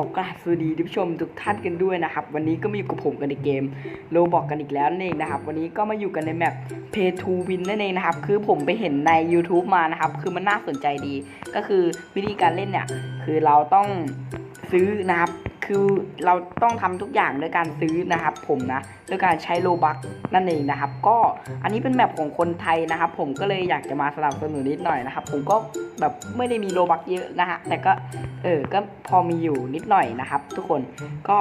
ขอกราบสวัสดีทุกผู้ชมทุกท่านกันด้วยนะครับ วันนี้ก็มาอยู่กับผมกันในเกมโลบอกกันอีกแล้วนั่นเองนะครับ วันนี้ก็มาอยู่กันในแมป Pay to Win นั่นเองนะครับ คือผมไปเห็นใน YouTube มานะครับ คือมันน่าสนใจดี ก็คือวิธีการเล่นเนี่ย คือเราต้องซื้อนะครับ คือเราต้องทำทุกอย่างด้วยการซื้อนะครับ ผมนะด้วยการใช้โลบักนั่นเองนะครับ ก็อันนี้เป็นแมปของคนไทยนะครับ ผมก็เลยอยากจะมาสนับสนุนนิดหน่อยนะครับ ผมก็แบบไม่ได้มีโลบักเยอะนะฮะแต่ก็เออก็พอมีอยู่นิดหน่อยนะครับ ทุกคนก็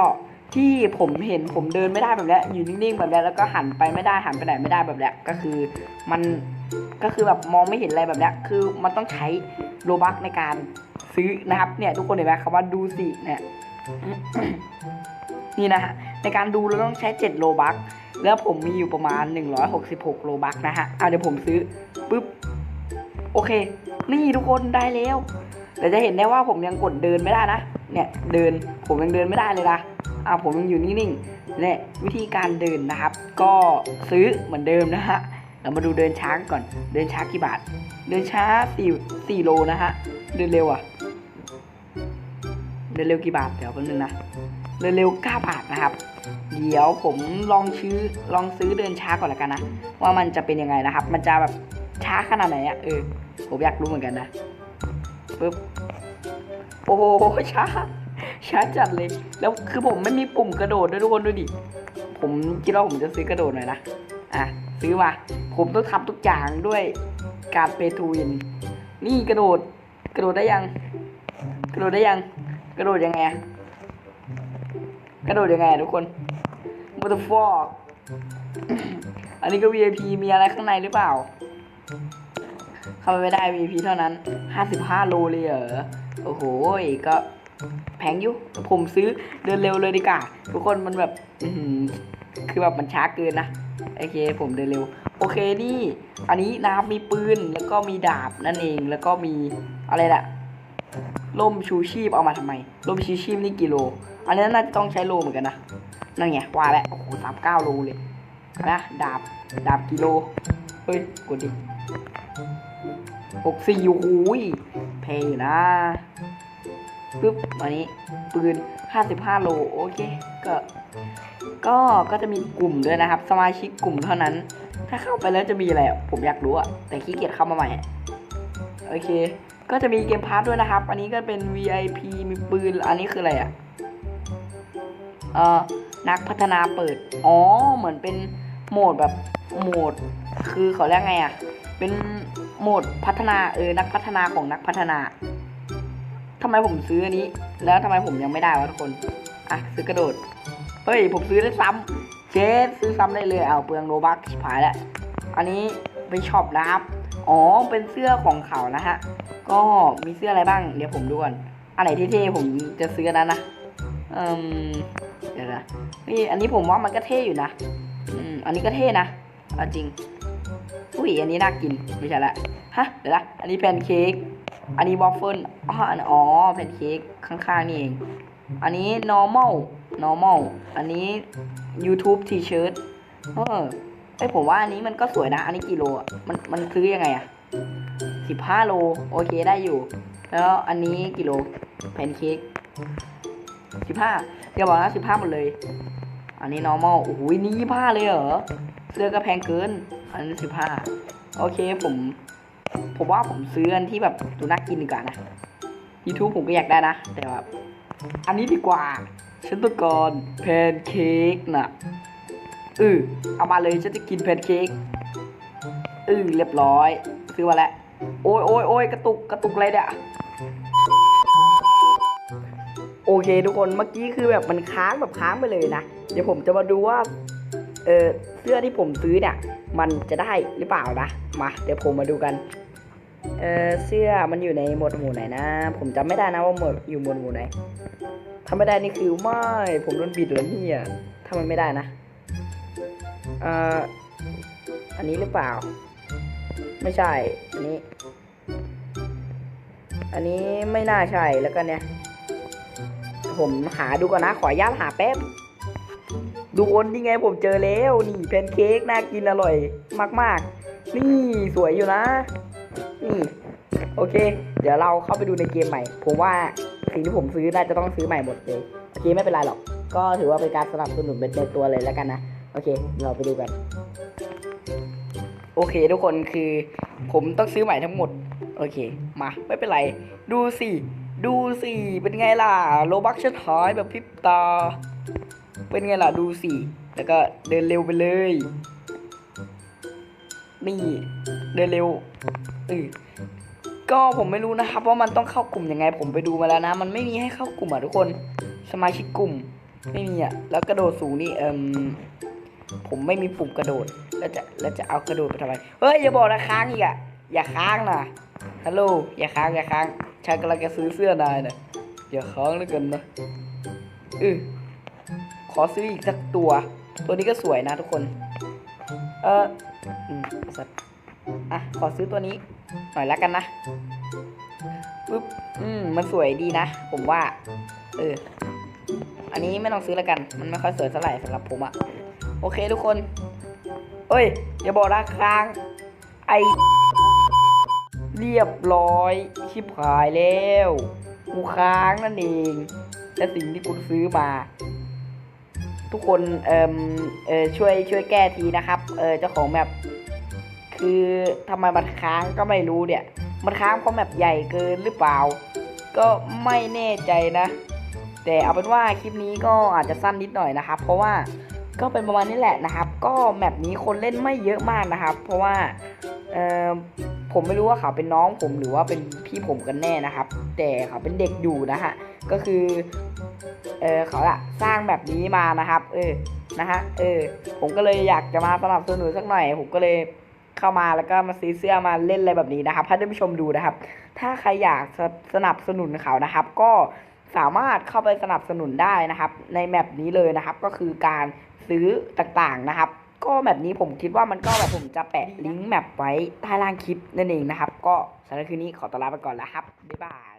ที่ผมเห็นผมเดินไม่ได้แบบนี้อยู่นิ่งๆแบบนี้แล้วก็หันไปไม่ได้หันไปไหนไม่ได้แบบนี้ก็คือมันก็คือแบบมองไม่เห็นอะไรแบบนี้คือมันต้องใช้โลบักในการซื้อนะครับเนี่ยทุกคนเห็นไหมคำว่าดูสิเนี่ย นี่นะฮะในการดูเราต้องใช้ 7 โลบักแล้วผมมีอยู่ประมาณ 166 โลบักนะฮะเอาเดี๋ยวผมซื้อปุ๊บโอเค นี่ทุกคนได้แล้ว แต่จะเห็นได้ว่าผมยังกดเดินไม่ได้นะ เนี่ยเดินผมยังเดินไม่ได้เลยนะอ่าผมยังอยู่นิ่งๆเนี่ยวิธีการเดินนะครับ ก็ซื้อเหมือนเดิมนะฮะเรามาดูเดินช้าก่อน เดินช้ากี่บาท เดินช้า4 4โลนะฮะ เดินเร็วอะ เดินเร็วกี่บาท เดี๋ยวแป๊บนึงนะ เดินเร็ว9บาทนะครับ เดี๋ยวผมลองซื้อลองซื้อเดินช้าก่อนละกันนะ ว่ามันจะเป็นยังไงนะครับ มันจะแบบช้าขนาดไหนอะเออ ผมอยากรู้เหมือนกันนะปึ๊บ โอ้โหช้า ช้าจัดเลย แล้วคือผมไม่มีปุ่มกระโดดด้วยทุกคนดูดิ ผมคิดว่าผมจะซื้อกระโดดหน่อยนะ อะซื้อมา ผมต้องทำทุกอย่างด้วยการเปทูวิน นี่กระโดด กระโดดได้ยัง กระโดดได้ยัง กระโดดยังไงอะกระโดดยังไงอะทุกคน What the fuck อันนี้ก็ VIP มีอะไรข้างในหรือเปล่า เข้าไปไม่ได้ VIP เท่านั้น 55 โลเลยเหรอ โอ้โห ก็แพงอยู่ ผมซื้อเดินเร็วเลยดีกว่า ทุกคนมันแบบคือแบบมันช้าเกินนะ โอเค ผมเดินเร็ว โอเคนี่ อันนี้นะครับมีปืน แล้วก็มีดาบนั่นเอง แล้วก็มีอะไรล่ะ ร่มชูชีพเอามาทำไมร่มชูชีพนี่กี่โล อันนี้น่าจะต้องใช้โลเหมือนกันนะ นั่นไงว่าแล้วโอ้โหสามเก้าโลเลยนะดาบดาบกิโล เฮ้ยกดดิหกสี่โอ้โหยแพงอยู่นะปึ๊บอันนี้ปืนห้าสิบห้าโลโอเคก็ก็ก็จะมีกลุ่มด้วยนะครับ สมาชิกกลุ่มเท่านั้น ถ้าเข้าไปแล้วจะมีอะไรผมอยากรู้อะแต่ขี้เกียจเข้ามาใหม่โอเค ก็จะมีเกมพาร์ทด้วยนะครับ อันนี้ก็เป็น VIP มีปืน อันนี้คืออะไรอะเอ่อ นักพัฒนาเปิด อ๋อ เหมือนเป็นโหมดแบบโหมด คือเขาเรียกไงอะเป็นโหมดพัฒนาเออ นักพัฒนาของนักพัฒนาทำไมผมซื้ออันนี้ แล้วทำไมผมยังไม่ได้วะทุกคน อะ ซื้อกระโดด เฮ้ย ผมซื้อได้ซ้ำเจสซื้อซ้ำได้เลย เอาเปลืองโลบักชิบหายแล้ว อันนี้ไปช็อปนะครับ อ๋อ เป็นเสื้อของเขานะฮะ ก็มีเสื้ออะไรบ้าง เดี๋ยวผมดูก่อนอันไหนเท่ๆผมจะซื้อนั้นนะเอืมเดี๋ยวนะนี่อันนี้ผมว่ามันก็เท่อยู่นะอืมอันนี้ก็เท่นะเอาจริง อุ้ย อันนี้น่ากิน ไม่ใช่ละ ฮะ เดี๋ยวนะ อันนี้แพนเค้ก อันนี้วอฟเฟิลอ๋ออันอ๋อ แพนเค้กข้างๆนี่เอง อันนี้ normal normal อันนี้ YouTube T-shirt เออ ไอยผมว่าอันนี้มันก็สวยนะ อันนี้กี่โลอะ มันมันซื้อยังไงอะสิบห้าโล โอเคได้อยู่ แล้วอันนี้กี่โลแพนเค้กสิบห้าอย่าบอกนะสิบห้าหมดเลย อันนี้ normal โอ้โหนี่ยี่ห้าเลยเหรอ เสื้อก็แพงเกิน อันนี้สิบห้าโอเคผม ผมว่าผมซื้ออันที่แบบดูน่ากินดีกว่านะ YouTube ผมก็อยากได้นะ แต่ว่าอันนี้ดีกว่าฉันต้องการแพนเค้กนะ เออเอามาเลยฉันจะกินแพนเค้กเออเรียบร้อย ซื้อมาแล้ว โอ้ยโอ้ยโอ้ยกระตุกกระตุกอะไรเนี่ยโอเคทุกคนเมื่อกี้คือแบบมันค้างแบบค้างไปเลยนะ เดี๋ยวผมจะมาดูว่าเออเสื้อที่ผมซื้อเนี่ย มันจะได้หรือเปล่านะมาเดี๋ยวผมมาดูกันเออเสื้อมันอยู่ในหมวดหมู่ไหนนะ ผมจำไม่ได้นะว่าหมวดอยู่หมวดหมู่ไหนถ้าไม่ได้นี่คือไม่ผมโดนบิดแล้วเนี่ยถ้ามันไม่ได้นะ เอ่ออันนี้หรือเปล่า ไม่ใช่ อันนี้ อันนี้ไม่น่าใช่แล้วก็เนี่ย ผมหาดูก่อนนะ ขออนุญาตหาแป๊บ ดูคนนี่ไงผมเจอแล้ว นี่แพนเค้กน่ากินอร่อย มาก ๆ นี่สวยอยู่นะ นี่ โอเค เดี๋ยวเราเข้าไปดูในเกมใหม่ ผมว่าสิ่งที่ผมซื้อน่าจะต้องซื้อใหม่หมดเลยโอเคไม่เป็นไรหรอก ก็ถือว่าเป็นการสนับสนุนเป็นในตัวเลยแล้วกันนะ อเค เราไปดูกัน โอเคทุกคนคือผมต้องซื้อใหม่ทั้งหมด โอเค มาไม่เป็นไร ดูสิ ดูสิ เป็นไงล่ะโลบักชันหายแบบพริบตา เป็นไงล่ะดูสิ แล้วก็เดินเร็วไปเลย นี่เดินเร็วเออก็ผมไม่รู้นะครับว่ามันต้องเข้ากลุ่มยังไง ผมไปดูมาแล้วนะ มันไม่มีให้เข้ากลุ่มอะทุกคน สมาชิกกลุ่ม ไม่มีอะ แล้วกระโดดสูงนี่เอิม ผมไม่มีปุ่มกระโดด แล้วจะแล้วจะเอากระโดดไปทำไมเฮ้ยอย่าบอกนะค้างอีกอะอย่าค้างนะฮัลโหลอย่าค้างอย่าค้างฉันกำลังจะซื้อเสื้อนายนะอย่าค้างแล้วกันนะเออขอซื้ออีกสักตัว ตัวนี้ก็สวยนะทุกคน เอออืมสัตว์อะขอซื้อตัวนี้หน่อยแล้วกันนะปึ๊บอืมมันสวยดีนะ ผมว่า เออ อันนี้ไม่ต้องซื้อแล้วกัน มันไม่ค่อยสวยเท่าไหร่สำหรับผมอะ โอเคทุกคนเอ้ย อย่าบอกนะค้าง ไอ เรียบร้อย ชิบหายแล้ว กูค้างนั่นเอง และสิ่งที่กูซื้อมา ทุกคนเอ่มเออช่วยช่วยแก้ทีนะครับ เออเจ้าของแมปคือทำไมมันค้างก็ไม่รู้เนี่ย มันค้างเพราะแมปใหญ่เกินหรือเปล่า ก็ไม่แน่ใจนะ แต่เอาเป็นว่าคลิปนี้ก็อาจจะสั้นนิดหน่อยนะครับ เพราะว่า ก็เป็นประมาณนี้แหละนะครับ ก็แมปนี้คนเล่นไม่เยอะมากนะครับ เพราะว่าเออผมไม่รู้ว่าเขาเป็นน้องผมหรือว่าเป็นพี่ผมกันแน่นะครับ แต่เขาเป็นเด็กอยู่นะฮะก็คือเออเขาอะสร้างแบบนี้มานะครับ เออนะฮะเออ ผมก็เลยอยากจะมาสนับสนุนสักหน่อย ผมก็เลยเข้ามาแล้วก็มาซื้อเสื้อมาเล่นอะไรแบบนี้นะครับให้ท่านผู้ชมดูนะครับ ถ้าใครอยากสสนับสนุนเขานะครับ ก็สามารถเข้าไปสนับสนุนได้นะครับ ในแมปนี้เลยนะครับ ก็คือการ ซื้อต่างๆนะครับ ก็แมปนี้ผมคิดว่ามันก็แบบผมจะแปะลิงก์แมปไว้ใต้ล่างคลิปนั่นเองนะครับ ก็สำหรับคืนนี้ขอตัวลาไปก่อนแล้วครับบ๊ายบาย